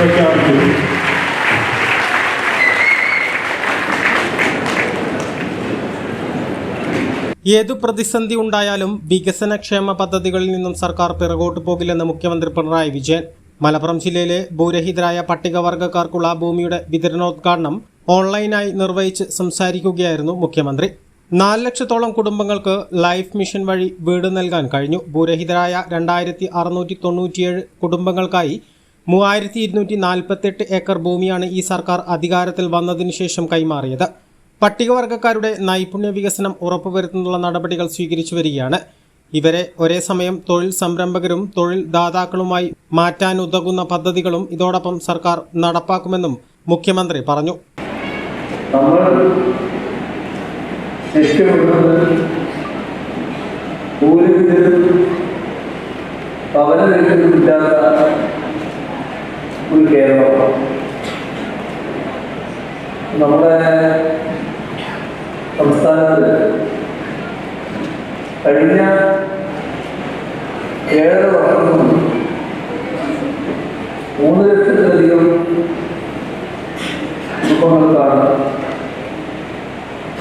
പ്രഖ്യാപിക്കുന്നു ഏതു പ്രതിസന്ധി ഉണ്ടായാലും വികസന ക്ഷേമ പദ്ധതികളിൽ നിന്നും സർക്കാർ പിറകോട്ട് പോകില്ലെന്ന് മുഖ്യമന്ത്രി പിണറായി വിജയൻ. മലപ്പുറം ജില്ലയിലെ ഭൂരഹിതരായ പട്ടികവർഗക്കാർക്കുള്ള ഭൂമിയുടെ വിതരണോദ്ഘാടനം ഓൺലൈനായി നിർവഹിച്ച് സംസാരിക്കുകയായിരുന്നു മുഖ്യമന്ത്രി. നാല് ലക്ഷത്തോളം കുടുംബങ്ങൾക്ക് ലൈഫ് മിഷൻ വഴി വീട് നൽകാൻ കഴിഞ്ഞു. ഭൂരഹിതരായ രണ്ടായിരത്തി അറുന്നൂറ്റി തൊണ്ണൂറ്റിയേഴ് കുടുംബങ്ങൾക്കായി മൂവായിരത്തി ഇരുന്നൂറ്റി നാൽപ്പത്തെട്ട് ഏക്കർ ഭൂമിയാണ് ഈ സർക്കാർ അധികാരത്തിൽ വന്നതിനു ശേഷം കൈമാറിയത്. പട്ടികവർഗക്കാരുടെ നൈപുണ്യ വികസനം ഉറപ്പുവരുത്തുന്നുള്ള നടപടികൾ സ്വീകരിച്ചു വരികയാണ്. ഇവരെ ഒരേ സമയം തൊഴിൽ സംരംഭകരും തൊഴിൽ ദാതാക്കളുമായി മാറ്റാൻ ഉതകുന്ന പദ്ധതികളും ഇതോടൊപ്പം സർക്കാർ നടപ്പാക്കുമെന്നും മുഖ്യമന്ത്രി പറഞ്ഞു. ഒരു ഭവന ലക്ഷ്യമില്ലാത്ത ഒരു കേരളം. നമ്മുടെ സംസ്ഥാനത്ത് കഴിഞ്ഞ ഏഴര വർഷം മൂന്ന് ലക്ഷത്തിലധികം കുടുംബങ്ങൾക്കാണ്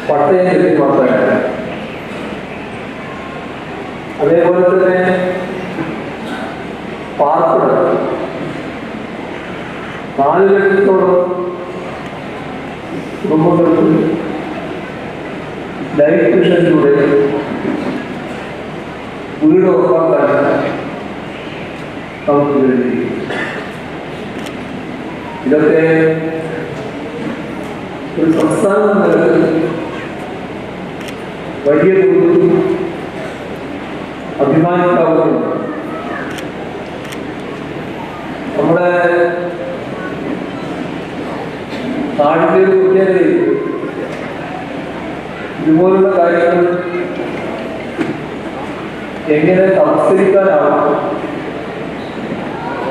പട്ടയം ലഭ്യമാക്കാൻ അതേപോലെ തന്നെ പാർപ്പിട നാല് ലക്ഷത്തോളം കുടുംബങ്ങൾക്ക് ലൈഫ് മിഷനിലൂടെ വീട് ഉറപ്പാക്കാൻ നമുക്ക് കഴിഞ്ഞു ഇതൊക്കെ ഒരു സംസ്ഥാന തലത്തിൽ വലിയ തോതിൽ അഭിമാനിക്കാവുന്ന നമ്മുടെ നാടിന്റെ കുട്ടികളിൽ ഇതുപോലുള്ള കാര്യങ്ങൾ എങ്ങനെ സംസ്കരിക്കാനാവും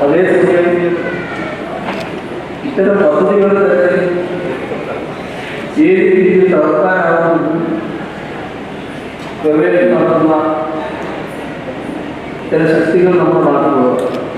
അതേസമയം ഇത്തരം പദ്ധതികൾ തന്നെ ഏത് രീതിയിൽ തകർക്കാനാവും ഗവേഷണം നടത്തുന്ന ചില ശക്തികൾ നമ്മൾ നാട്ടിലുള്ളത്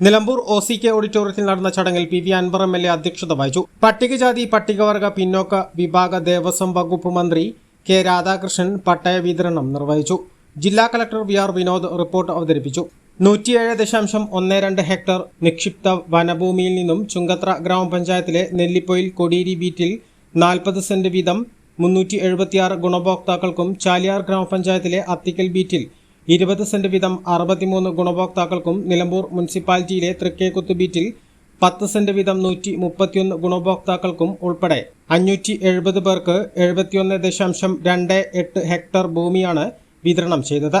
നിലമ്പൂർ ഒ സി കെ ഓഡിറ്റോറിയത്തിൽ നടന്ന ചടങ്ങിൽ P V Anvar M L A അധ്യക്ഷത വഹിച്ചു. പട്ടികജാതി പട്ടികവർഗ പിന്നോക്ക വിഭാഗ ദേവസ്വം വകുപ്പ് മന്ത്രി കെ രാധാകൃഷ്ണൻ പട്ടയ വിതരണം നിർവഹിച്ചു. ജില്ലാ collector V R Vinod report അവതരിപ്പിച്ചു. നൂറ്റിയേഴ് ദശാംശം ഒന്ന് രണ്ട് ഹെക്ടർ നിക്ഷിപ്ത വനഭൂമിയിൽ നിന്നും ചുങ്കത്ര ഗ്രാമപഞ്ചായത്തിലെ നെല്ലിപ്പൊയിൽ കൊടിയേരി ബീറ്റിൽ നാൽപ്പത് സെന്റ് വീതം മുന്നൂറ്റി എഴുപത്തിയാറ് ഗുണഭോക്താക്കൾക്കും ചാലിയാർ ഗ്രാമപഞ്ചായത്തിലെ അത്തിക്കൽ ബീറ്റിൽ ഇരുപത് സെന്റ് വീതം അറുപത്തിമൂന്ന് ഗുണഭോക്താക്കൾക്കും നിലമ്പൂർ മുനിസിപ്പാലിറ്റിയിലെ തൃക്കേക്കുത്ത് ബീറ്റിൽ പത്ത് സെന്റ് വീതം നൂറ്റി മുപ്പത്തിയൊന്ന് ഗുണഭോക്താക്കൾക്കും ഉൾപ്പെടെ അഞ്ഞൂറ്റി എഴുപത് പേർക്ക് എഴുപത്തിയൊന്ന് ദശാംശം രണ്ട് എട്ട് ഹെക്ടർ ഭൂമിയാണ് വിതരണം ചെയ്തത്.